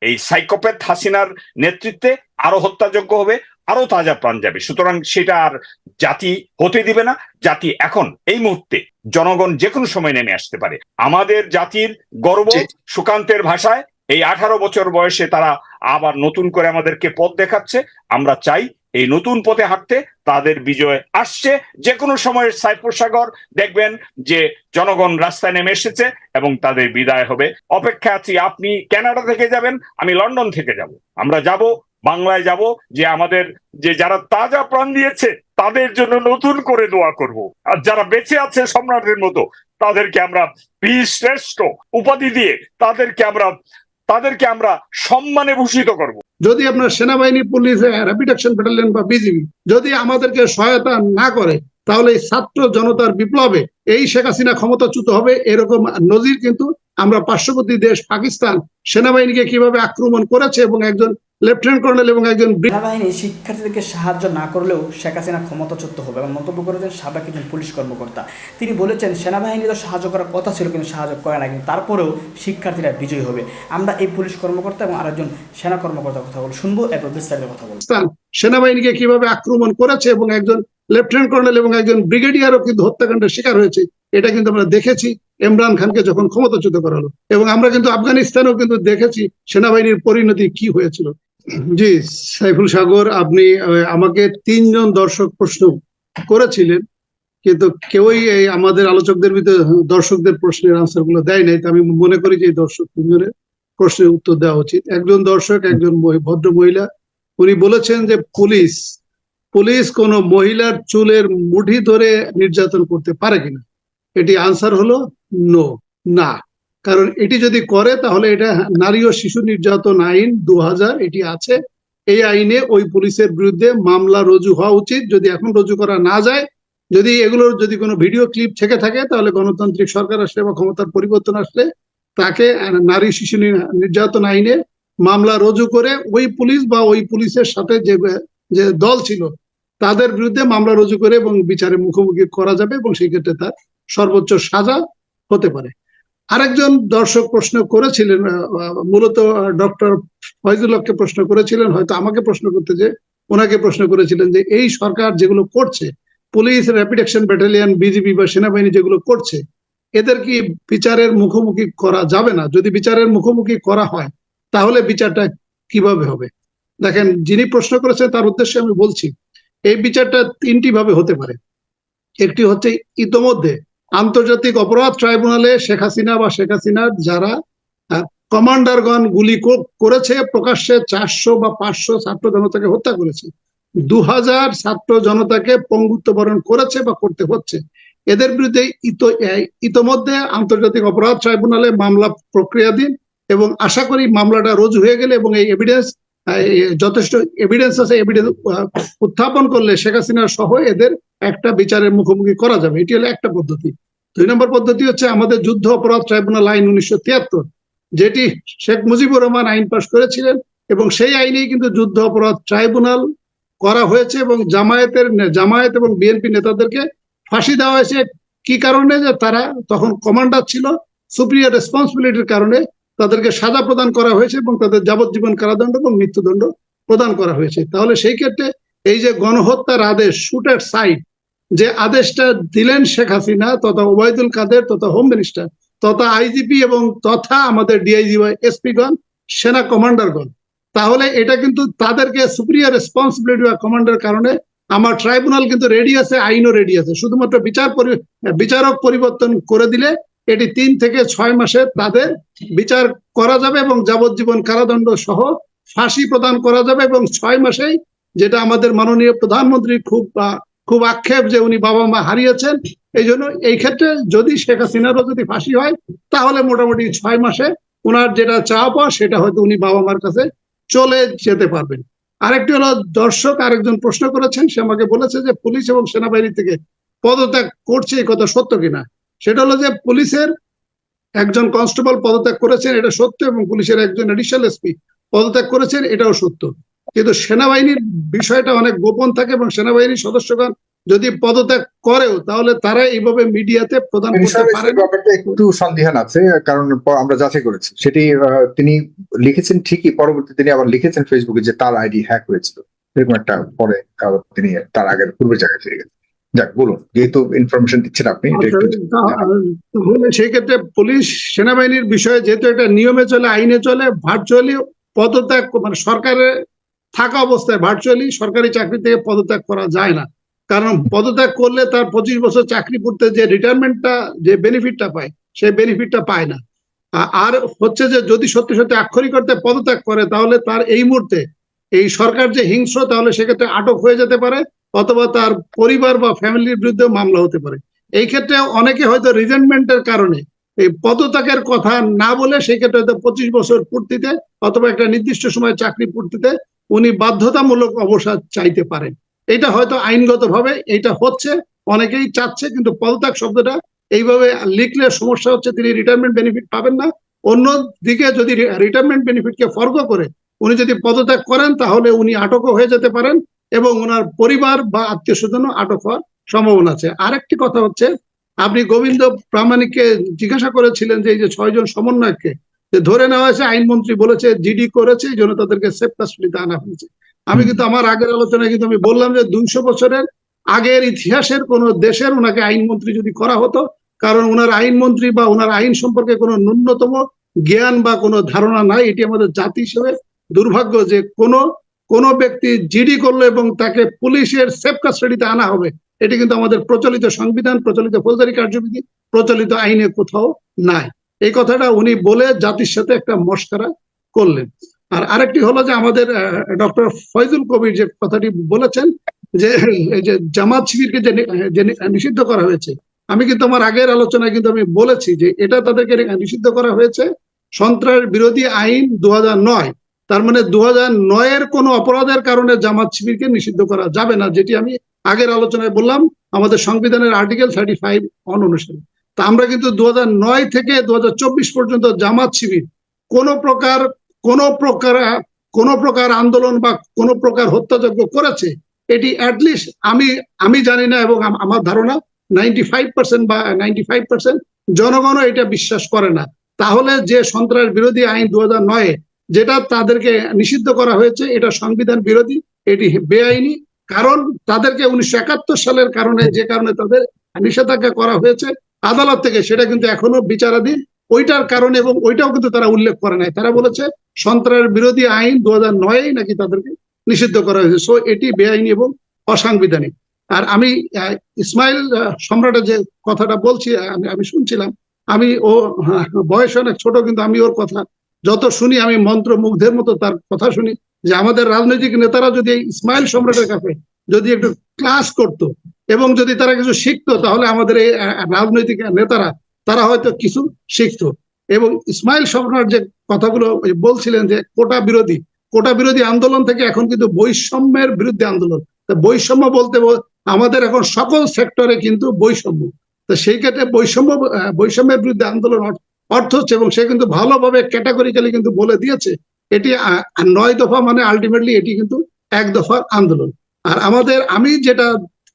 এই সাইকোপ্যাথ হাসিনার নেতৃত্বে আরও হত্যাযোগ্য হবে আরও তাজা প্রাণ যাবে। সুতরাং সেটা আর জাতি হতে দিবে না। জাতি এখন এই মুহূর্তে জনগণ যে কোনো সময় নেমে আসতে পারে। আমাদের জাতির গর্ব সুকান্তের ভাষায় এই আঠারো বছর বয়সে তারা আবার নতুন করে আমাদেরকে পথ দেখাচ্ছে। আমরা চাই এই নতুন পথে হাঁটতে তাদের বিজয় আসছে। যে কোনো সময়ের সাইফুর সাগর, দেখবেন যে জনগণ রাস্তায় নেমে এসেছে এবং তাদের বিদায় হবে। অপেক্ষা আছি, আপনি কানাডা থেকে যাবেন, আমি লন্ডন থেকে যাব। আমরা যাব, বাংলায় যাব, যে আমাদের, যে যারা তাজা প্রাণ দিয়েছে, তাদের জন্য নতুন করে দোয়া করব। আর যারা বেঁচে আছে সম্রাটের মতো, তাদেরকে আমরা শ্রেষ্ঠ উপাধি দিয়ে তাদেরকে আমরা তাদেরকে আমরা সম্মানে ভূষিত করব। যদি আপনার সেনাবাহিনী পুলিশ বা বিজিবি যদি আমাদেরকে সহায়তা না করে তাহলে ছাত্র জনতার বিপ্লবে এই শেখ হাসিনা ক্ষমতাচ্যুত হবে এরকম নজির কিন্তু আমরা পার্শ্ববর্তী দেশ পাকিস্তান সেনাবাহিনীকে কীভাবে আক্রমণ করেছে এবং একজন লেফটেন্যান্ট কর্নেল এবং একজন সেনাবাহিনী শিক্ষার্থীদেরকে সাহায্য না করলেও শেখ হাসিনা ক্ষমতাচ্যুত হবে এবং মন্তব্য করেছেন সাবেক একজন পুলিশ কর্মকর্তা। তিনি বলেছেন সেনাবাহিনী তো সাহায্য করার কথা ছিল কিন্তু সাহায্য করে না কিন্তু তারপরেও শিক্ষার্থীরা বিজয়ী হবে। আমরা এই পুলিশ কর্মকর্তা এবং আরেকজন সেনা কর্মকর্তার কথা বলব শুনব এরপর বিস্তারিত কথা বলব। সেনাবাহিনীকে কীভাবে আক্রমণ করেছে এবং একজন লেফটেন্যান্ট কর্নেল এবং একজন ব্রিগেডিয়ারও কিন্তু হত্যাকাণ্ডের শিকার হয়েছে। এটা কিন্তু আমরা দেখেছি। ইমরান খানকে যখন ক্ষমতাচ্যুত করা হলো এবং আমরা কিন্তু আফগানিস্তানেও কিন্তু দেখেছি সেনাবাহিনীর পরিণতি কি হয়েছিল। জি, সাইফুল সাগর, আপনি আমাকে তিনজন দর্শক প্রশ্ন করেছিলেন, কিন্তু কেউই এই আমাদের আলোচকদের ভিতরে, দর্শকদের প্রশ্নের আনসারগুলো দেয় নাই। তো আমি মনে করি যে দর্শক তিনজনের প্রশ্নের উত্তর দেওয়া উচিত। একজন দর্শক, একজন ভদ্র মহিলা, উনি বলেছেন যে পুলিশ পুলিশ কোন মহিলার চুলের মুঠি ধরে নির্যাতন করতে পারে কিনা? এটি আনসার হলো নো না। কারণ এটি যদি করে, তাহলে এটা নারী ও শিশু নির্যাতন আইন দু এটি আছে। এই আইনে ওই পুলিশের বিরুদ্ধে মামলা রুজু হওয়া উচিত। যদি এখন রুজু করা না যায়, যদি এগুলোর যদি কোনো ভিডিও ক্লিপ থেকে থাকে, তাহলে গণতান্ত্রিক সরকার আসলে বা ক্ষমতার পরিবর্তন আসলে তাকে নারী শিশু নির্যাতন আইনে মামলা রুজু করে ওই পুলিশ বা ওই পুলিশের সাথে যে যে দল ছিল, তাদের বিরুদ্ধে মামলা রুজু করে এবং বিচারে মুখোমুখি করা যাবে এবং সেই ক্ষেত্রে তার সর্বোচ্চ সাজা হতে পারে। আরেকজন দর্শক প্রশ্ন করেছিলেন মূলত ডক্টর ফয়জুল্লাহকে প্রশ্ন করেছিলেন, হয়তো আমাকে প্রশ্ন করতে যে ওনাকে প্রশ্ন করেছিলেন যে এই সরকার যেগুলো করছে, police rapid action battalion BGB বা সেনাবাহিনী যেগুলো করছে, এদের কি বিচারের মুখোমুখি করা যাবে না? যদি বিচারের মুখোমুখি করা হয়, তাহলে বিচারটা কীভাবে হবে? দেখেন, যিনি প্রশ্ন করেছেন তার উদ্দেশ্যে আমি বলছি, এই বিচারটা তিনটি ভাবে হতে পারে। একটি হচ্ছে ইতোমধ্যে আন্তর্জাতিক অপরাধ ট্রাইব্যুনালে শেখ হাসিনা বা শেখ হাসিনার যারা কমান্ডারগণ গুলি করেছে, প্রকাশ্যে চারশো বা পাঁচশো ছাত্র জনতাকে হত্যা করেছে। দু হাজার ছাত্র জনতাকে পঙ্গুত্ব বরণ করেছে বা করতে হচ্ছে। এদের বিরুদ্ধে ইতো ইতোমধ্যে আন্তর্জাতিক অপরাধ ট্রাইব্যুনালে মামলা প্রক্রিয়াধীন এবং আশা করি মামলাটা রোজ হয়ে গেলে এবং এই এভিডেন্স যথেষ্ট এভিডেন্স আছে এভিডেন্স উত্থাপন করলে শেখ হাসিনা সহ এদের একটা বিচারের মুখোমুখি করা যাবে। এটি হলো একটা পদ্ধতি। দুই নম্বর পদ্ধতি হচ্ছে আমাদের যুদ্ধ অপরাধ ট্রাইব্যুনাল আইন উনিশশো তিয়াত্তর, যেটি শেখ মুজিবুর রহমান আইন পাশ করেছিলেন এবং সেই আইনেই কিন্তু যুদ্ধ অপরাধ ট্রাইব্যুনাল করা হয়েছে এবং জামায়াতের জামায়াত এবং বিএনপি নেতাদেরকে ফাঁসি দেওয়া হয়েছে। কি কারণে? যে তারা তখন কমান্ডার ছিল সুপ্রিয়ার রেসপন্সিবিলিটির কারণে তাদেরকে সাজা প্রদান করা হয়েছে এবং তাদের যাবজ্জীবন কারাদণ্ড এবং মৃত্যুদণ্ড প্রদান করা হয়েছে। তাহলে সেই ক্ষেত্রে এই যে গণহত্যার আদেশ, শুটের সাইড যে আদেশটা দিলেন শেখ হাসিনা, তথা ওবায়দুল কাদের, তথা হোম মিনিস্টার, তথা আইজিপি এবং তথা আমাদের ডিআইজি এসপিগণ, সেনা কমান্ডারগণ, তাহলে এটা কিন্তু তাদেরকে সুপ্রিয়ার রেসপন্সিবিলিটি বা কমান্ডার কারণে আমার ট্রাইব্যুনাল কিন্তু রেডি আছে, আইনও রেডি আছে। শুধুমাত্র বিচার বিচারক পরিবর্তন করে দিলে এটি তিন থেকে ছয় মাসে তাদের বিচার করা যাবে এবং যাবজ্জীবন কারাদণ্ড সহ ফাঁসি প্রদান করা যাবে এবং ছয় মাসেই যেটা আমাদের মাননীয় প্রধানমন্ত্রী খুব খুব আক্ষেপ যে উনি বাবা মা হারিয়েছেন, এই জন্য এই ক্ষেত্রে যদি শেখ হাসিনারও যদি ফাঁসি হয়, তাহলে মোটামুটি ছয় মাসে ওনার যেটা চাওয়া পাওয়া সেটা হয়তো উনি বাবা মার কাছে চলে যেতে পারবেন। আরেকটি হলো দর্শক আরেকজন প্রশ্ন করেছেন, সে আমাকে বলেছে যে পুলিশ এবং সেনাবাহিনী থেকে পদত্যাগ করছে এই কথা সত্য কিনা? সেটা হলো যে পুলিশের একজন কনস্টেবল পদত্যাগ করেছেন এটা সত্য এবং পুলিশের একজন এডিশনাল এসপি পদত্যাগ করেছেন এটাও সত্য। কিন্তু সেনাবাহিনীর বিষয়টা অনেক গোপন থাকে এবং সেনাবাহিনীর সদস্যগণ যদি পদত্যাগ করেও তাহলে তারা এইভাবে মিডিয়াতে প্রদান করতে বিষয়ে পারে ব্যাপারটা একটু সন্দেহান আছে কারণ আমরা যাচাই করেছি। সেটি আহ, তিনি লিখেছেন ঠিকই পরবর্তী তিনি আবার লিখেছেন ফেসবুকে যে তার আইডি হ্যাক হয়েছিল। এরকম একটা পরে তিনি তার আগের পূর্বের জায়গায় ফিরে গেছেন। যাক বলুন যেহেতু ইনফরমেশন দিচ্ছেন আপনি এটা সেই ক্ষেত্রে পুলিশ সেনাবাহিনীর বিষয়ে যেহেতু এটা নিয়মে চলে আইনে চলে ভার্চুয়ালি পদত্যাগ মানে সরকারের থাকা অবস্থায় ভার্চুয়ালি সরকারি চাকরি থেকে পদত্যাগ করা যায় না। কারণ পদত্যাগ করলে তার পঁচিশ বছর চাকরি করতে যে রিটায়ারমেন্টটা যে বেনিফিটটা পায় সেই বেনিফিটটা পায় না। আর হচ্ছে যে যদি সত্যি সত্যি আক্ষরিক অর্থে পদত্যাগ করে তাহলে তার এই মুহূর্তে এই সরকার যে হিংস্র তাহলে সেক্ষেত্রে আটক হয়ে যেতে পারে। অথবা তার পরিবার বা ফ্যামিলির বিরুদ্ধে মামলা হতে পারে। এই ক্ষেত্রে অনেকে হয়তো রিজেন্টমেন্টের কারণে এই পদত্যাগের কথা না বলে সেই ক্ষেত্রে হয়তো পঁচিশ বছর পূর্তিতে অথবা একটা নির্দিষ্ট সময় চাকরি পূর্তিতে উনি বাধ্যতামূলক অবসর চাইতে পারেন। এটা হয়তো আইনগতভাবে এটা হচ্ছে, অনেকেই চাচ্ছে, কিন্তু পদত্যাগ শব্দটা এইভাবে লিখলে সমস্যা হচ্ছে, তিনি রিটায়ারমেন্ট বেনিফিট পাবেন না। অন্যদিকে যদি রিটায়ারমেন্ট বেনিফিটকে ফর্গ করে, উনি যদি পদত্যাগ করেন, তাহলে উনি আটকও হয়ে যেতে পারেন। এবং ওনার পরিবার বা আত্মীয় স্বজনও আটক হওয়ার সম্ভাবনা আছে। আরেকটি কথা হচ্ছে, আপনি গোবিন্দ প্রামাণিককে জিজ্ঞাসা করেছিলেন যে এই যে ছয়জন সমন্বয়ককে যে ধরে নেওয়া হয়েছে, আইনমন্ত্রী বলেছে, জিডি করেছে, এই জন্য তাদেরকে সেফ কাস্টডিতে আনা হয়েছে। আমি কিন্তু আমার আগের আলোচনায় কিন্তু আমি বললাম যে দুইশো বছরের আগের ইতিহাসের কোন দেশের ওনাকে আইনমন্ত্রী যদি করা হতো, কারণ ওনার আইনমন্ত্রী বা ওনার আইন সম্পর্কে কোনো ন্যূনতম জ্ঞান বা কোনো ধারণা নাই। এটি আমাদের জাতি হিসেবে দুর্ভাগ্য যে কোনো কোন ব্যক্তি জিডি করল এবং তাকে পুলিশের সেফ কাস্টাডিতে আনা হবে, এটি কিন্তু আমাদের প্রচলিত সংবিধান, প্রচলিত ফৌজদারি কার্যবিধি, প্রচলিত আইনে কোথাও নাই। এই কথাটা উনি বলে জাতির সাথে একটা মস্করা করলেন। আর আরেকটি হলো যে আমাদের ডক্টর ফয়জুল কবির যে কথাটি বলেছেন যে, এই যে জামাত শিবিরকে যে নিষিদ্ধ করা হয়েছে, আমি কিন্তু আমার আগের আলোচনায় কিন্তু আমি বলেছি যে এটা তাদেরকে নিষিদ্ধ করা হয়েছে সন্ত্রাস বিরোধী আইন দু নয়। তার মানে দু হাজার নয়ের কোন অপরাধের কারণে জামাত শিবিরকে নিষিদ্ধ করা যাবে না, যেটি আমি আগের আলোচনায় বললাম, আমাদের সংবিধানের আর্টিকেল থার্টি ফাইভ অন অনুসারে। তা আমরা কিন্তু দু নয় থেকে দু হাজার চব্বিশ পর্যন্ত জামাত শিবির কোন প্রকার কোন প্রকার কোন প্রকার আন্দোলন বা কোন প্রকার হত্যাযজ্ঞ করেছে, এটি অ্যাটলিস্ট আমি আমি জানি না এবং আমার ধারণা নাইনটি ফাইভ পার্সেন্ট বা নাইনটি ফাইভ পার্সেন্ট জনগণও এটা বিশ্বাস করে না। তাহলে যে সন্ত্রাস বিরোধী আইন দু হাজার নয়ে যেটা তাদেরকে নিষিদ্ধ করা হয়েছে এটা সংবিধান বিরোধী এটি বেআইনি। কারণ তাদেরকে উনিশশো একাত্তর সালের কারণে যে কারণে তাদের নিষেধাজ্ঞা করা হয়েছে আদালত থেকে সেটা কিন্তু এখনও বিচারাধীন। ওইটার কারণে এবং ওইটাও কিন্তু তারা উল্লেখ করে নাই। তারা বলেছে সন্ত্রাস বিরোধী আইন দু হাজার নয়েই নাকি তাদেরকে নিষিদ্ধ করা হয়েছে। সো এটি বেআইনি এবং অসাংবিধানিক। আর আমি ইসমাইল সম্রাটের যে কথাটা বলছি আমি আমি শুনছিলাম আমি ও হ্যাঁ, বয়স অনেক ছোট কিন্তু আমি ওর কথা যত শুনি আমি মন্ত্র মুগ্ধের মতো তার কথা শুনি যে আমাদের রাজনৈতিক নেতারা যদি ইসমাইল সম্রাটের কাছে যদি একটু ক্লাস করত এবং যদি তারা কিছু শিখতো, তাহলে আমাদের এই রাজনৈতিক নেতারা, তারা হয়তো কিছু শিখতো। এবং ইসমাইল সম্রাট যে কথাগুলো বলছিলেন যে কোটা বিরোধী কোটা বিরোধী আন্দোলন থেকে এখন কিন্তু বৈষম্যের বিরুদ্ধে আন্দোলন। বৈষম্য বলতে বল- আমাদের এখন সকল সেক্টরে কিন্তু বৈষম্য। তো সেই ক্ষেত্রে বৈষম্য বৈষম্যের বিরুদ্ধে আন্দোলন অর্থ- হচ্ছে এবং সে কিন্তু ভালোভাবে ক্যাটাগরিক্যালি কিন্তু বলে দিয়েছে এটি নয় দফা মানে আলটিমেটলি এটি কিন্তু এক দফার আন্দোলন। আর আমাদের আমি যেটা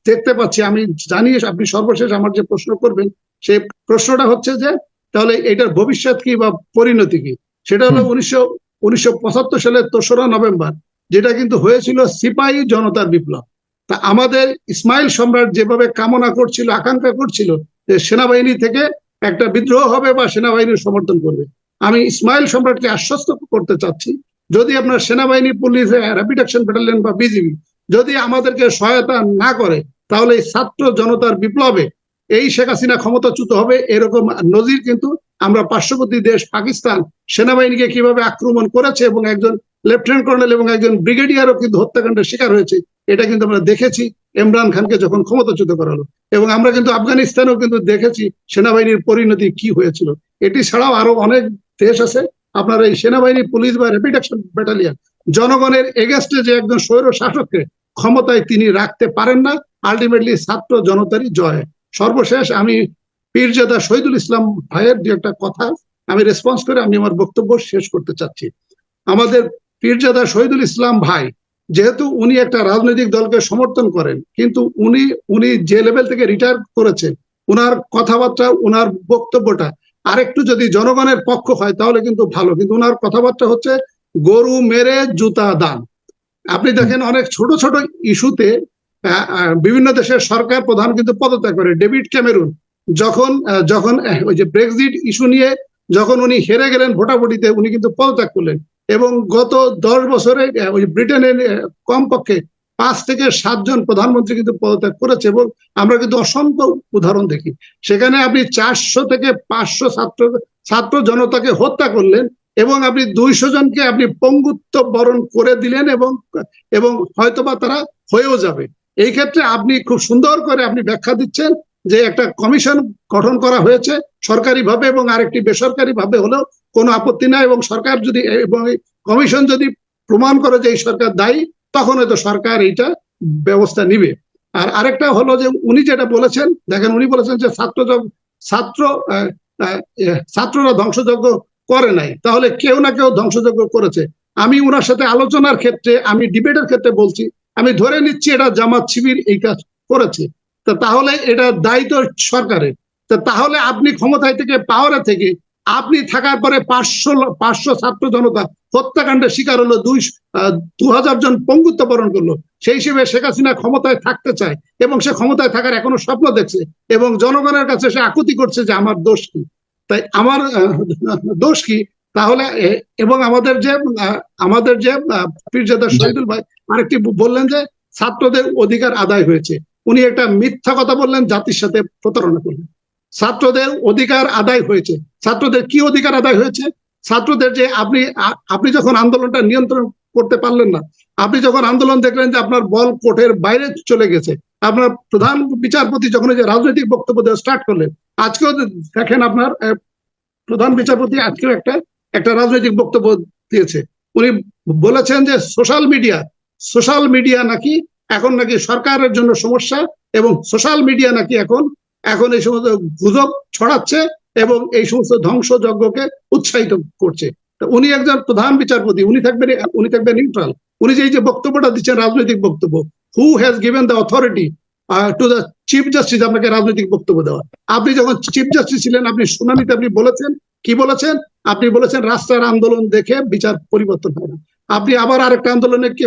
দেখতে পাচ্ছি আমি জানি আপনি সর্বশেষ আমার যে প্রশ্ন করবেন সেই প্রশ্নটা হচ্ছে যে তাহলে এটার ভবিষ্যৎ কি বা পরিণতি কি? সেটা হলো উনিশশো উনিশশো পঁচাত্তর সালের তেসরা নভেম্বর যেটা কিন্তু হয়েছিল সিপাহী জনতার বিপ্লব। তা আমাদের ইসমাইল সম্রাট যেভাবে কামনা করছিল আকাঙ্ক্ষা করছিল যে সেনাবাহিনী থেকে একটা বিদ্রোহ হবে বা সেনাবাহিনীর সমর্থন করবে। আমি ইসমাইল সম্রাটকে আশ্বস্ত করতে চাচ্ছি, যদি আপনার সেনাবাহিনী, পুলিশ র্যাপিড অ্যাকশন ব্যাটালিয়ন বা বিজিবি যদি আমাদেরকে সহায়তা না করে, তাহলে ছাত্র জনতার বিপ্লবে এই শেখ হাসিনা ক্ষমতাচ্যুত হবে। এরকম নজির কিন্তু আমরা পার্শ্ববর্তী দেশ পাকিস্তান সেনাবাহিনীকে কীভাবে আক্রমণ করেছে এবং একজন লেফটেন্যান্ট কর্নেল এবং একজন ব্রিগেডিয়ারও কিন্তু হত্যাকাণ্ডের শিকার হয়েছে। এটা কিন্তু আমরা দেখেছি। ইমরান খানকে যখন ক্ষমতাচ্যুত করা হলো এবং আমরা কিন্তু আফগানিস্তানেও কিন্তু দেখেছি সেনাবাহিনীর পরিণতি কি হয়েছিল। এটি ছাড়াও আরও অনেক দেশ আছে। আপনার এই সেনাবাহিনী, পুলিশ বা র্যাপিড অ্যাকশন ব্যাটালিয়ন জনগণের এগেস্টে যে একজন স্বৈর শাসককে ক্ষমতায় তিনি রাখতে পারেন না আলটিমেটলি ছাত্র জনতারই জয়। সর্বশেষ আমি পীরজাদা শহীদুল ইসলাম ভাইয়ের যে একটা কথা আমি রেসপন্স করে আমি আমার বক্তব্য শেষ করতে চাচ্ছি। আমাদের পীরজাদা শহীদুল ইসলাম ভাই, যেহেতু উনি একটা রাজনৈতিক দলকে সমর্থন করেন, কিন্তু উনি উনি যে লেভেল থেকে রিটায়ার করেছেন, উনার কথাবার্তা, উনার বক্তব্যটা আরেকটু যদি জনগণের পক্ষ হয় তাহলে কিন্তু ভালো, কিন্তু উনার কথাবার্তা হচ্ছে গরু মেরে জুতা দান। আপনি দেখেন অনেক ছোট ছোট ইস্যুতে বিভিন্ন দেশের সরকার প্রধান কিন্তু পদত্যাগ করে। ডেভিড ক্যামেরুন যখন যখন ওই যে ব্রেক্সিট ইস্যু নিয়ে যখন উনি হেরে গেলেন ভোটাভুটিতে, উনি কিন্তু পদত্যাগ করলেন। এবং গত দশ বছরে ওই ব্রিটেনের কমপক্ষে পাঁচ থেকে সাতজন প্রধানমন্ত্রী কিন্তু পদত্যাগ করেছে এবং আমরা কিন্তু অসংখ্য উদাহরণ দেখি। সেখানে আপনি চারশো থেকে পাঁচশো ছাত্র ছাত্র জনতাকে হত্যা করলেন এবং আপনি দুইশো জনকে আপনি পঙ্গুত্ব বরণ করে দিলেন এবং এবং হয়তোবা তারা হয়েও যাবে। এই ক্ষেত্রে আপনি খুব সুন্দর করে আপনি ব্যাখ্যা দিচ্ছেন যে একটা কমিশন গঠন করা হয়েছে সরকারিভাবে এবং আরেকটি বেসরকারি ভাবে হলেও কোনো আপত্তি নাই এবং সরকার যদি, এবং কমিশন যদি প্রমাণ করে যে এই সরকার দায়ী, তখন হয়তো সরকার এইটা ব্যবস্থা নিবে। আর আরেকটা হলো যে উনি যেটা বলেছেন, দেখেন উনি বলেছেন যে ছাত্র ছাত্র ছাত্ররা ধ্বংসযজ্ঞ করে নাই। তাহলে কেউ না কেউ ধ্বংসযজ্ঞ করেছে। আমি ওনার সাথে আলোচনার ক্ষেত্রে, আমি ডিবেটের ক্ষেত্রে বলছি, আমি ধরে নিচ্ছি এটা জামাত শিবির এই কাজ করেছে। তা তাহলে এটা দায়িত্ব সরকারের। তা তাহলে আপনি ক্ষমতায় থেকে পাওয়ারে থেকে আপনি থাকার পরে পাঁচশো পাঁচশো ছাত্র জনতা হত্যাকাণ্ডের শিকার হলো দুই দু হাজার জন পঙ্গুত্ব বরণ করল। সেই হিসেবে শেখ হাসিনা ক্ষমতায় থাকতে চায় এবং সে ক্ষমতায় থাকার এখনও স্বপ্ন দেখছে এবং জনগণের কাছে সে আকুতি করছে যে আমার দোষ কি। তাই আমার দোষ কি? তাহলে এবং আমাদের যে আমাদের যে পীরজাদা শহীদুল ভাই আরেকটি বললেন যে ছাত্রদের অধিকার আদায় হয়েছে। উনি একটা মিথ্যা কথা বললেন জাতির সাথে প্রতারণা করলেন। ছাত্রদের অধিকার আদায় হয়েছে। ছাত্রদের কি অধিকার আদায় হয়েছে? ছাত্রদের যে আপনি আপনি যখন আন্দোলনটা নিয়ন্ত্রণ করতে পারলেন না, আপনি যখন আন্দোলন দেখলেন যে আপনার বল কোর্টের বাইরে চলে গেছে, আপনার প্রধান বিচারপতি যখন যে রাজনৈতিক বক্তব্য দেওয়া স্টার্ট করলেন, আজকেও দেখেন আপনার প্রধান বিচারপতি আজকেও একটা একটা রাজনৈতিক বক্তব্য দিয়েছে। উনি বলেছেন যে সোশ্যাল মিডিয়া সোশ্যাল মিডিয়া নাকি এখন নাকি সরকারের জন্য সমস্যা এবং সোশ্যাল মিডিয়া নাকি এখন এখন এই সমস্ত গুজব ছড়াচ্ছে এবং এই সমস্ত ধ্বংসযজ্ঞকে উৎসাহিত করছে। উনি একজন প্রধান বিচারপতি, উনি থাকবেন উনি থাকবেন নিউট্রাল উনি যে এই যে বক্তব্যটা দিচ্ছেন, রাজনৈতিক বক্তব্য who has given the authority to the chief justice আপনাকে রাজনৈতিক বক্তব্য দেওয়া। আপনি যখন চিফ জাস্টিস ছিলেন, আপনি শুনানিতে আপনি বলেছেন, কি বলেছেন? আপনি বলেছেন রাস্তার আন্দোলন দেখে বিচার পরিবর্তন হয় না। আপনি আবার আরেকটা আন্দোলনে কি,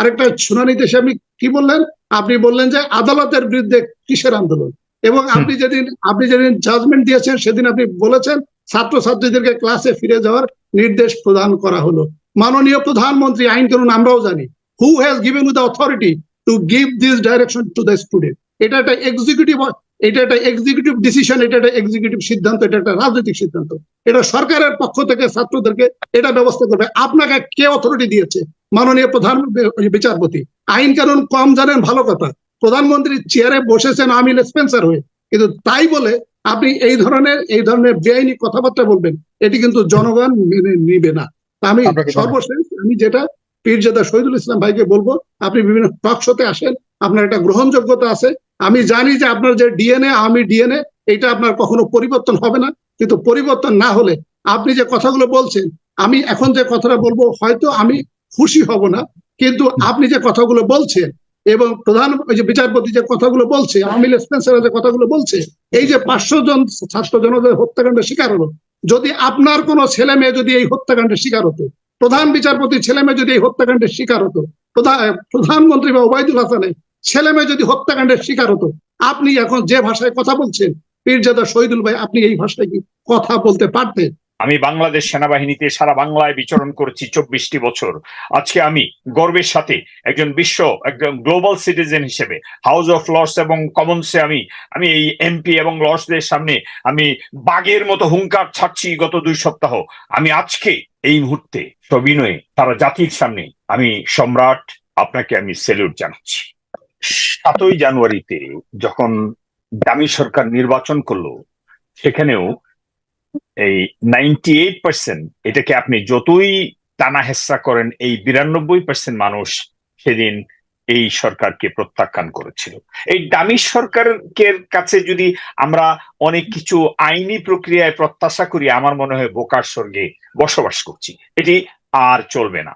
আরেকটা শুনানিতে এসে আপনি কি বললেন? আপনি বললেন যে আদালতের বিরুদ্ধে কিসের আন্দোলন? এবং আপনি যেদিন আপনি যেদিন জাজমেন্ট দিয়েছেন সেদিন আপনি বলেছেন ছাত্র ছাত্রীদেরকে ক্লাসে ফিরে যাওয়ার নির্দেশ প্রদান করা হলো। মাননীয় প্রধানমন্ত্রী আইন কানুন আমরাও জানি who has given you the authority to give this direction to the student এটা একটা এক্সিকিউটিভ এটা একটা এক্সিকিউটিভ ডিসিশন এটা একটা এক্সিকিউটিভ সিদ্ধান্ত এটা একটা রাজনৈতিক সিদ্ধান্ত। এটা সরকারের পক্ষ থেকে ছাত্রদেরকে এটা ব্যবস্থা করবে। আপনাকে কে অথরিটি দিয়েছে? মাননীয় প্রধান বিচারপতি। আইন কানুন কম জানেন ভালো কথা। প্রধানমন্ত্রী চেয়ারে বসেছেন আমিল স্পেন্সার হয়ে। কিন্তু তাই বলে আপনি এই ধরনের এই ধরনের বেআইনি কথাবার্তা বলবেন এটি কিন্তু জনগণ মেনে নিবে না। আমি সর্বশেষ আমি যেটা পীরজাদা শহীদুল ইসলাম ভাইকে বলব আপনি বিভিন্ন টক শোতে আসেন আপনার একটা গ্রহণযোগ্যতা আছে। আমি জানি যে আপনার যে ডিএনএ আমি ডিএনএ এটা আপনার কখনো পরিবর্তন হবে না। কিন্তু পরিবর্তন না হলে আপনি যে কথাগুলো বলছেন আমি এখন যে কথাটা বলব হয়তো আমি খুশি হব না। কিন্তু আপনি যে কথাগুলো বলছেন এবং প্রধান বিচারপতি যে কথাগুলো বলছে আমিল স্পেন্সার যে কথাগুলো বলছে, এই যে পাঁচশো জন ছাত্র জনতার হত্যাকাণ্ডের শিকার হলো। যদি আপনার কোনো ছেলে মেয়ে যদি এই হত্যাকাণ্ডের শিকার হতো, প্রধান বিচারপতি ছেলে মেয়ে যদি এই হত্যাকাণ্ডের শিকার হতো, প্রধা- প্রধানমন্ত্রী বা ওবায়দুল হাসানের ছেলে মেয়ে যদি হত্যাকাণ্ডের শিকার হতো, আপনি এখন যে ভাষায় কথা বলছেন, পীরজাদা শহীদুল ভাই, আপনি এই ভাষায় কি কথা বলতে পারতেন? আমি বাংলাদেশ সেনাবাহিনীতে সারা বাংলায় বিচরণ করেছি চব্বিশটি বছর। আজকে আমি গর্বের সাথে একজন বিশ্ব, একজন গ্লোবাল সিটিজেন হিসেবে, হাউস অফ লর্ডস এবং কমন্সে আমি আমি এই এমপি এবং লর্ডসদের সামনে আমি বাঘের মতো হুঙ্কার ছাড়ছি গত দুই সপ্তাহ। আমি আজকে এই মুহূর্তে সবিনয়ে তারা জাতির সামনে আমি সম্রাট, আপনাকে আমি সেলুট জানাচ্ছি। সাতই জানুয়ারিতে যখন দামি সরকার নির্বাচন করল, সেখানেও এই নাইনটি এইট পার্সেন্ট এটাকে আপনি যতই টানা হেসা করেন, এই বিরানব্বই পার্সেন্ট মানুষ সেদিন এই সরকারকে প্রত্যাখ্যান করেছিল। এই দামি সরকারের কাছে যদি আমরা অনেক কিছু আইনি প্রক্রিয়ায় প্রত্যাশা করি, আমার মনে হয় বোকার স্বর্গে বসবাস করছি। এটি আর চলবে না।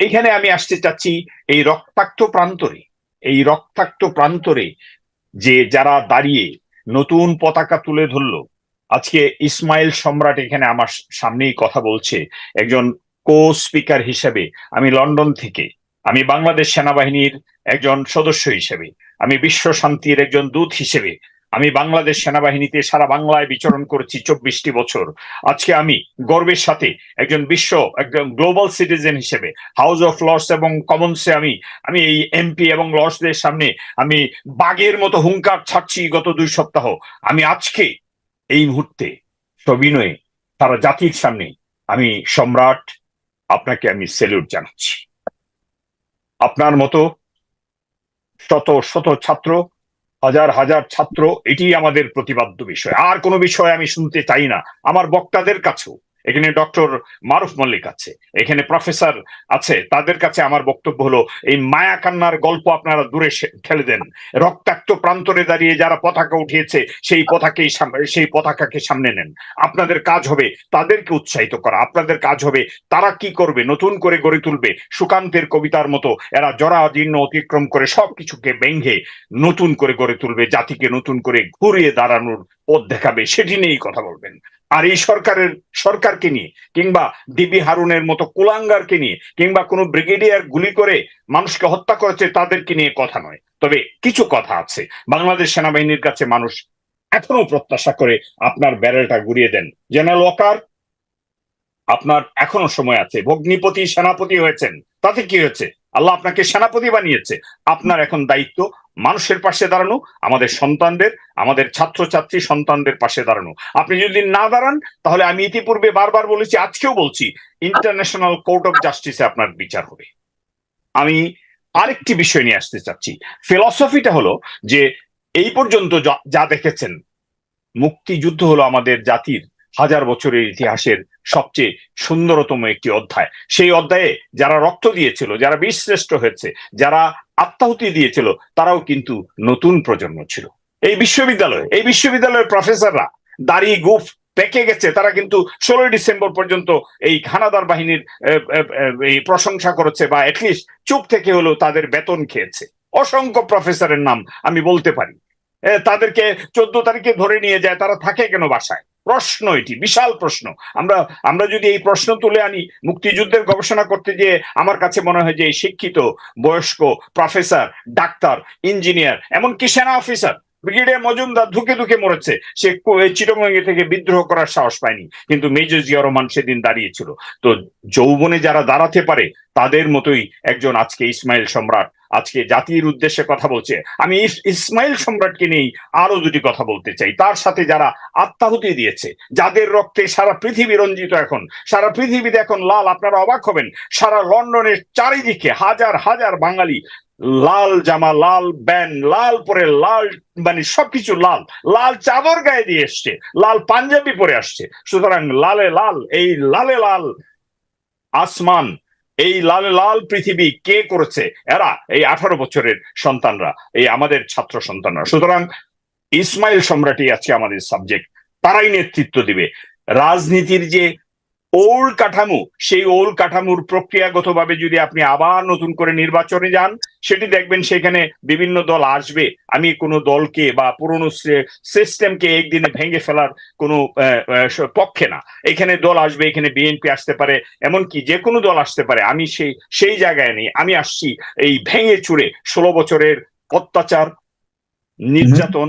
এখানে আমি আসতে চাচ্ছি এই রক্তাক্ত প্রান্তরে, এই রক্তাক্ত প্রান্তরে যে যারা দাঁড়িয়ে নতুন পতাকা তুলে ধরলো আজকে ইসমাইল সম্রাট এখানে আমার সামনেই কথা বলছে। একজন কো স্পিকার হিসেবে আমি লন্ডন থেকে, আমি বাংলাদেশ সেনাবাহিনীর একজন সদস্য হিসেবে, আমি বিশ্ব শান্তির একজন দূত হিসেবে, আমি বাংলাদেশ সেনাবাহিনীতে সারা বাংলায় বিচরণ করেছি চব্বিশটি বছর। আজকে আমি গর্বের সাথে একজন বিশ্ব, একজন গ্লোবাল সিটিজেন হিসেবে, হাউস অফ লর্ডস এবং কমন্সে আমি আমি এই এমপি এবং লর্ডসদের সামনে আমি বাঘের মতো হুঙ্কার ছাড়ছি গত দুই সপ্তাহ। আমি আজকে এই মুহূর্তে সবিনয়ে তারা জাতির সামনে আমি সম্রাট আপনাকে আমি সেলুট জানাচ্ছি। আপনার মতো শত শত ছাত্র, হাজার হাজার ছাত্র এটি আমাদের প্রতিবাদ্য বিষয়। আর কোনো বিষয় আমি শুনতে চাই না। আমার বক্তাদের কাছেও এখানে ডক্টর মারুফ মল্লিক আছে, এখানে প্রফেসর আছে, তাদের কাছে আমার বক্তব্য হলো, এই মায়া কান্নার গল্প আপনারা দূরে ঠেলে দেন। রক্তাক্ত প্রান্তরে দাঁড়িয়ে যারা পতাকা উঠিয়েছে, সেই পতাকেই সেই পতাকাকে সামনে নেন। আপনাদের কাজ হবে তাদেরকে উৎসাহিত করা। আপনাদের কাজ হবে তারা কি করবে, নতুন করে গড়ে তুলবে। সুকান্তের কবিতার মতো এরা জরাজীর্ণ অতিক্রম করে সবকিছুকে ব্যঙ্গে নতুন করে গড়ে তুলবে, জাতিকে নতুন করে ঘুরিয়ে দাঁড়ানোর পথ দেখাবে, সেটি নিয়েই কথা বলবেন। আর এই সরকারের, সরকারকে নিয়ে, কিংবা ডিবি হারুনের মতো কুলাঙ্গারকে নিয়ে, কিংবা কোনো ব্রিগেডিয়ার গুলি করে মানুষকে হত্যা করেছে, তাদেরকে নিয়ে কথা নয়। তবে কিছু কথা আছে। বাংলাদেশ সেনাবাহিনীর কাছে মানুষ এখনও প্রত্যাশা করে আপনার ব্যারেলটা ঘুরিয়ে দেন। জেনারেল ওয়াকার, আপনার এখনও সময় আছে। ভগ্নিপতি সেনাপতি হয়েছেন। তাতে কি হয়েছে? আল্লাহ আপনাকে সেনাপতি বানিয়েছে। আপনার এখন দায়িত্ব মানুষের পাশে দাঁড়ানো, আমাদের সন্তানদের, আমাদের ছাত্রছাত্রী সন্তানদের পাশে দাঁড়ানো। আপনি যদি না দাঁড়ান, তাহলে আমি ইতিপূর্বে বারবার বলেছি, আজকেও বলছি ইন্টারন্যাশনাল কোর্ট অফ জাস্টিসে আপনার বিচার হবে। আমি আরেকটি বিষয় নিয়ে আসতে চাচ্ছি। ফিলসফিটা হলো যে, এই পর্যন্ত যা- দেখেছেন, মুক্তিযুদ্ধ হলো আমাদের জাতির হাজার বছরের ইতিহাসের সবচেয়ে সুন্দরতম একটি অধ্যায়। সেই অধ্যায়ে যারা রক্ত দিয়েছিল, যারা বীরশ্রেষ্ঠ হয়েছে, যারা আত্মাহুতি দিয়েছিল, তারাও কিন্তু নতুন প্রজন্ম ছিল। এই বিশ্ববিদ্যালয়, এই বিশ্ববিদ্যালয়ের প্রফেসররা দাড়ি, গুফ পেকে গেছে। তারা কিন্তু ষোলোই ডিসেম্বর পর্যন্ত এই খানাদার বাহিনীর এই প্রশংসা করেছে বা অ্যাটলিস্ট চুপ থেকে হলেও তাদের বেতন খেয়েছে। অসংখ্য প্রফেসরের নাম আমি বলতে পারি। তাদেরকে চোদ্দ তারিখে ধরে নিয়ে যায়, তারা থাকে কেন বাসায়? প্রশ্ন এটি, বিশাল প্রশ্ন। আমরা আমরা যদি এই প্রশ্ন তুলে আনি, মুক্তিযুদ্ধের গবেষণা করতে গিয়ে আমার কাছে মনে হয় যে শিক্ষিত, বয়স্ক প্রফেসর, ডাক্তার, ইঞ্জিনিয়ার, এমনকি সেনা অফিসার, ব্রিগেডিয়ার মজুমদার ধুকে ধুকে মরেছে, সে চিটমঙ্গে থেকে বিদ্রোহ করার সাহস পায়নি। কিন্তু মেজর জিয়া রহমান সেদিন দাঁড়িয়েছিল। তো যৌবনে যারা দাঁড়াতে পারে, তাদের মতোই একজন আজকে ইসমাইল সম্রাট আজকে জাতির উদ্দেশ্যে কথা বলছে। আমি ইসমাইল সম্রাটকে নিয়েই আরও দুটি কথা বলতে চাই। তার সাথে যারা আত্মাহুতি দিয়েছে, যাদের রক্তে সারা পৃথিবী রঞ্জিত এখন, সারা পৃথিবীতে এখন লাল, আপনারা অবাক হবেন, সারা লন্ডনের চারিদিকে হাজার হাজার বাঙালি লাল জামা, লাল ব্যান, লাল পরে লাল মানে সবকিছু লাল। লাল চাদর গায়ে দিয়ে এসছে, লাল পাঞ্জাবি পরে আসছে। সুতরাং লালে লাল, এই লালে লাল আসমান এই লাল লাল পৃথিবী কে করেছে? এরা, এই আঠারো বছরের সন্তানরা, এই আমাদের ছাত্র সন্তানরা। সুতরাং ইসমাইল সম্রাটই আছে আমাদের সাবজেক্ট তারাই নেতৃত্ব দিবে। রাজনীতির যে ওল কাঠামো সেই ওল কাঠামোর প্রক্রিয়াগতভাবে যদি আপনি আবার নতুন করে নির্বাচনে যান সেটি দেখবেন সেখানে বিভিন্ন দল আসবে। আমি কোনো দলকে বা পুরনো সিস্টেমকে একদিনে ভেঙে ফেলার কোনো পক্ষে না। এখানে দল আসবে এখানে বিএনপি আসতে পারে এমনকি যে কোনো দল আসতে পারে। আমি সেই সেই জায়গায় নেই। আমি আসছি এই ভেঙে চুরে ষোলো বছরের অত্যাচার নির্যাতন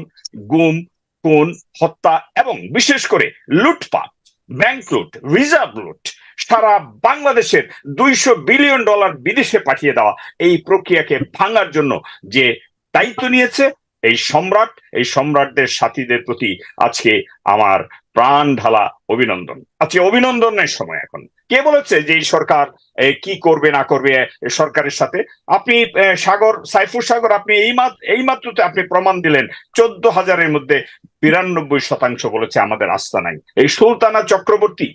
গুম খুন হত্যা এবং বিশেষ করে লুটপাট। ব্যাংক লুট রিজার্ভ লুট সারা বাংলাদেশের দুইশো বিলিয়ন ডলার বিদেশে পাঠিয়ে দেওয়া এই প্রক্রিয়াকে ভাঙার জন্য যে দায়িত্ব নিয়েছে, এই সম্রাট, এই সম্রাটদের সাথীদের প্রতি আজকে আমার প্রাণ ঢালা অভিনন্দন। আজকে অভিনন্দনের সময় এখন। কে বলেছে যে এই সরকার কি করবে না করবে সরকারের সাথে? আপনি সাগর সাইফুর সাগর আপনি এই মাত্র এই মাত্রতে আপনি প্রমাণ দিলেন চোদ্দ হাজারের মধ্যে বিরানব্বই শতাংশ বলেছে আমাদের আস্থা নাই। এই সুলতানা চক্রবর্তী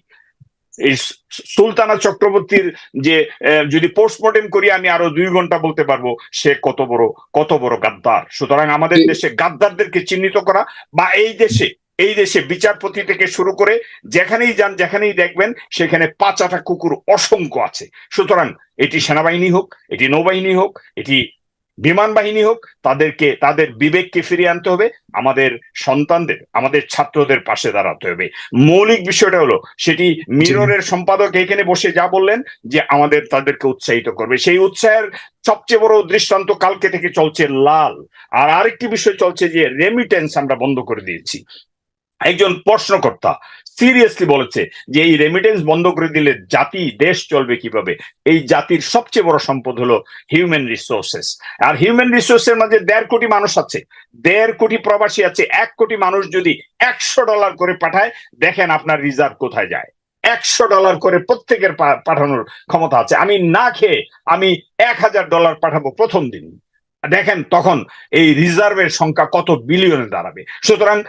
এই সুলতানা চক্রবর্তীর যে যদি পোস্টমর্টেম করি আমি আরও দুই ঘণ্টা বলতে পারব সে কত বড় কত বড় গাদ্দার। সুতরাং আমাদের দেশে গাদ্দারদেরকে চিহ্নিত করা বা এই দেশে এই দেশে বিচারপতি থেকে শুরু করে যেখানেই যান, যেখানেই দেখবেন, সেখানে পাঁচাটা কুকুর অসংখ্য আছে। সুতরাং এটি সেনাবাহিনী হোক, এটি নৌবাহিনী হোক, এটি বিমান বাহিনী হোক, তাদেরকে, তাদের বিবেককে ফিরিয়ে আনতে হবে, আমাদের সন্তানদের, আমাদের ছাত্রদের পাশে দাঁড়াতে হবে। মৌলিক বিষয়টা হলো, সেটি মিররের সম্পাদক এখানে বসে যা বললেন, যে আমাদের তাদেরকে উৎসাহিত করবে। সেই উৎসাহের সবচেয়ে বড় দৃষ্টান্ত কালকে থেকে চলছে লাল। আর আরেকটি বিষয় চলছে যে রেমিটেন্স আমরা বন্ধ করে দিয়েছি। একজন প্রশ্নকর্তা সিরিয়াসলি বলেছে যে এই রেমিটেন্স বন্ধ করে দিলে জাতি, দেশ চলবে কীভাবে? এই জাতির সবচেয়ে বড় সম্পদ হলো হিউম্যান রিসোর্সেস আর হিউম্যান রিসোর্সের মাঝে দেড় কোটি মানুষ আছে। দেড় কোটি প্রবাসী আছে। এক কোটি মানুষ যদি একশো ডলার করে পাঠায়, দেখেন আপনার রিজার্ভ কোথায় যায়। একশো ডলার করে প্রত্যেকের পাঠানোর ক্ষমতা আছে। আমি না খেয়ে আমি এক হাজার ডলার পাঠাবো প্রথম দিন। দেখেন তখন এই রিজার্ভের সংখ্যা কত বিলিয়নে দাঁড়াবে। সুতরাং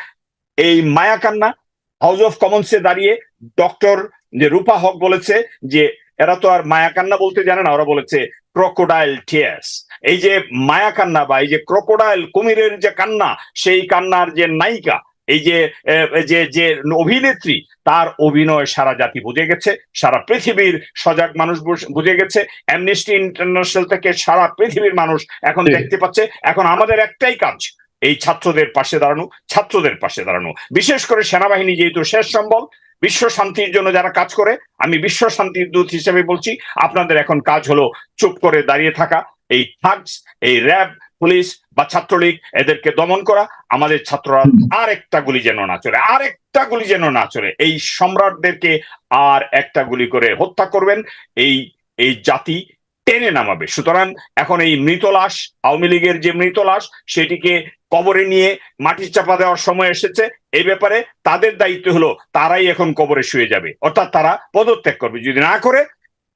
এই মায়াকান্না হাউস অফ কমন্সে দাঁড়িয়ে ডক্টর যে রূপা হক বলেছে যে এরা তো আর মায়াকান্না বলতে জানে না ওরা বলেছে ক্রোকোডাইল টিয়ার্স এই যে মায়াকান্না বা এই যে ক্রোকোডাইল কুমিরের যে কান্না সেই কান্নার যে নায়িকা এই যে যে যে অভিনেত্রী তার অভিনয় সারা জাতি বুঝে গেছে সারা পৃথিবীর সজাগ মানুষ বুঝ- বুঝে গেছে। অ্যামনেস্টি ইন্টারন্যাশনাল থেকে সারা পৃথিবীর মানুষ এখন দেখতে পাচ্ছে। এখন আমাদের একটাই কাজ এই ছাত্রদের পাশে দাঁড়ানো, ছাত্রদের পাশে দাঁড়ানো। বিশেষ করে সেনাবাহিনী যেহেতু শেষ সম্বল, বিশ্ব শান্তির জন্য যারা কাজ করে, আমি বিশ্ব শান্তির দূত হিসেবে বলছি, আপনাদের এখন কাজ হলো চুপ করে দাঁড়িয়ে থাকা, এই থাগস, এই র্যাব, পুলিশ বা ছাত্রলীগ, এদেরকে দমন করা, আমাদের ছাত্ররা আর একটা গুলি যেন না চলে আর একটা গুলি যেন না চলে এই সম্রাটদেরকে আর একটা গুলি করে হত্যা করবেন, এই এই জাতি টেনে নামাবে। সুতরাং এখন এই মৃত লাশ, আওয়ামী লীগের যে মৃত লাশ, সেটিকে কবরে নিয়ে মাটির চাপা দেওয়ার সময় এসেছে। এই ব্যাপারে তাদের দায়িত্ব হলো তারাই এখন কবরে শুয়ে যাবে। অর্থাৎ তারা পদত্যাগ করবে। যদি না করে,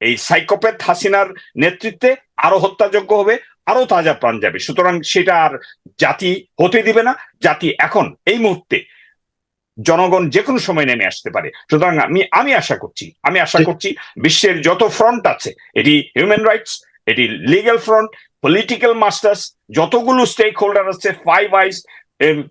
এই সাইকোপ্যাথ হাসিনার নেতৃত্বে আরও হত্যাযোগ্য হবে, আরও তাজা প্রাণ যাবে। সুতরাং সেটা আর জাতি হতে দিবে না। জাতি এখন এই মুহূর্তে জনগণ যে কোনো সময় নেমে আসতে পারে। সুতরাং আমি আমি আশা করছি, আমি আশা করছি বিশ্বের যত ফ্রন্ট আছে, এটি হিউম্যান রাইটস, এটি লিগ্যাল ফ্রন্ট, পলিটিক্যাল মাস্টার্স যতগুলো স্টেক হোল্ডার আছে ফাইভ আইস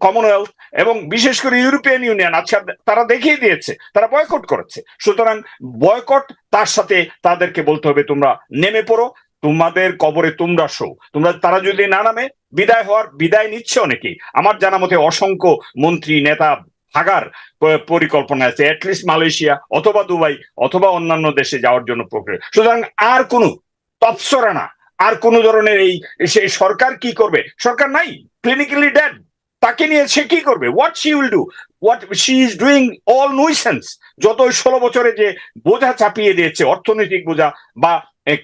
কমনওয়েলথ এবং বিশেষ করে ইউরোপিয়ান ইউনিয়ন আচ্ছা তারা দেখিয়ে দিয়েছে, তারা বয়কট করেছে। সুতরাং বয়কট তার সাথে তাদেরকে বলতে হবে, তোমরা নেমে পড়ো, তোমাদের কবরে তোমরা শো। তোমরা, তারা যদি না নামে, বিদায় হওয়ার বিদায় নিচ্ছে অনেকেই। আমার জানা মতে অসংখ্য মন্ত্রী, নেতা ভাগার পরিকল্পনা আছে। অ্যাটলিস্ট মালয়েশিয়া অথবা দুবাই অথবা অন্যান্য দেশে যাওয়ার জন্য প্রক্রিয়া। সুতরাং আর কোনো তৎসরা না। আর কোন ধরনের এই সেই সরকার কি করবে? সরকার নাই ক্লিনিক্যালি ডেড তাকে নিয়ে সে কি করবে? What she will do what she is doing all nuisance যত ষোলো বছরে যে বোঝা চাপিয়ে দিয়েছে অর্থনৈতিক বোঝা বা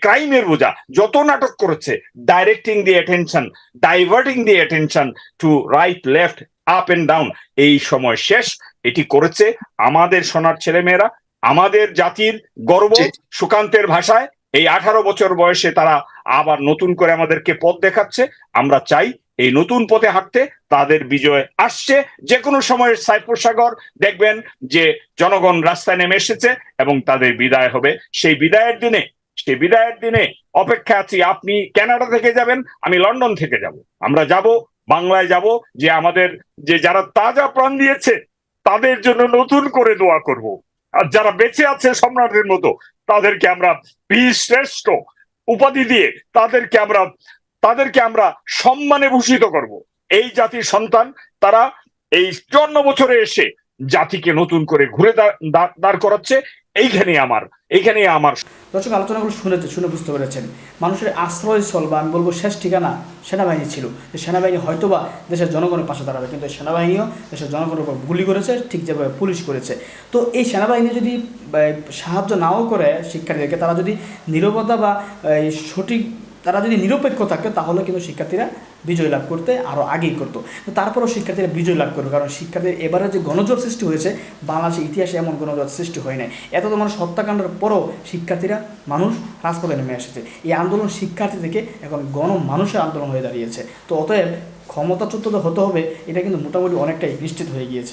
ক্রাইমের বোঝা যত নাটক করেছে directing the attention diverting the attention to right left up and down এই সময় শেষ এটি করেছে আমাদের সোনার ছেলেমেয়েরা আমাদের জাতির গর্ব সুকান্তের ভাষায়। এই আঠারো বছর বয়সে তারা আবার নতুন করে আমাদেরকে পথ দেখাচ্ছে। আমরা চাই এই নতুন পথে হাঁটতে তাদের বিজয় আসছে। যে কোনো সময়ের সাইপ্রুস সাগর, দেখবেন যে জনগণ রাস্তায় নেমে এসেছে এবং তাদের বিদায় হবে। সেই বিদায়ের দিনে, সেই বিদায়ের দিনে অপেক্ষা আছি। আপনি ক্যানাডা থেকে যাবেন, আমি লন্ডন থেকে যাব। আমরা যাব, বাংলায় যাব, যে আমাদের, যে যারা তাজা প্রাণ দিয়েছে, তাদের জন্য নতুন করে দোয়া করব। আর যারা বেঁচে আছে সম্রাটের মতো তাদেরকে আমরা শ্রেষ্ঠ উপাধি দিয়ে তাদেরকে আমরা তাদেরকে আমরা সম্মানে ভূষিত করব। এই জাতির সন্তান, তারা এই চুয়ান্ন বছরে এসে জাতিকে নতুন করে ঘুরে দাঁড় করাচ্ছে। এইখানে আমার এইখানে আমার। দর্শক, আলোচনাগুলো শুনেছে শুনে বুঝতে পেরেছেন। মানুষের আশ্রয়স্থল বা আমি বলব শেষ ঠিকানা সেনাবাহিনী ছিল। যে সেনাবাহিনী হয়তোবা দেশের জনগণের পাশে দাঁড়াবে, কিন্তু সেনাবাহিনীও দেশের জনগণের উপর গুলি করেছে, ঠিক যেভাবে পুলিশ করেছে। তো এই সেনাবাহিনী যদি সাহায্য নাও করে শিক্ষার্থীদেরকে, তারা যদি নিরবতা বা সঠিক তারা যদি নিরপেক্ষ থাকতো তাহলে কিন্তু শিক্ষার্থীরা বিজয় লাভ করতে আরও আগেই করতো। তো তারপরেও শিক্ষার্থীরা বিজয় লাভ করবে, কারণ শিক্ষার্থীর এবারে যে গণজোয়ার সৃষ্টি হয়েছে বাংলাদেশের ইতিহাসে এমন গণজোয়ার সৃষ্টি হয় নাই। এত তো মানুষ হত্যাকাণ্ডের পরও শিক্ষার্থীরা মানুষ রাজপথে নেমে এসেছে। এই আন্দোলন শিক্ষার্থী থেকে এখন গণ মানুষের আন্দোলন হয়ে দাঁড়িয়েছে। তো অতএব ক্ষমতাচ্যুত হতে হবে, এটা কিন্তু মোটামুটি অনেকটাই নিশ্চিত হয়ে গিয়েছে।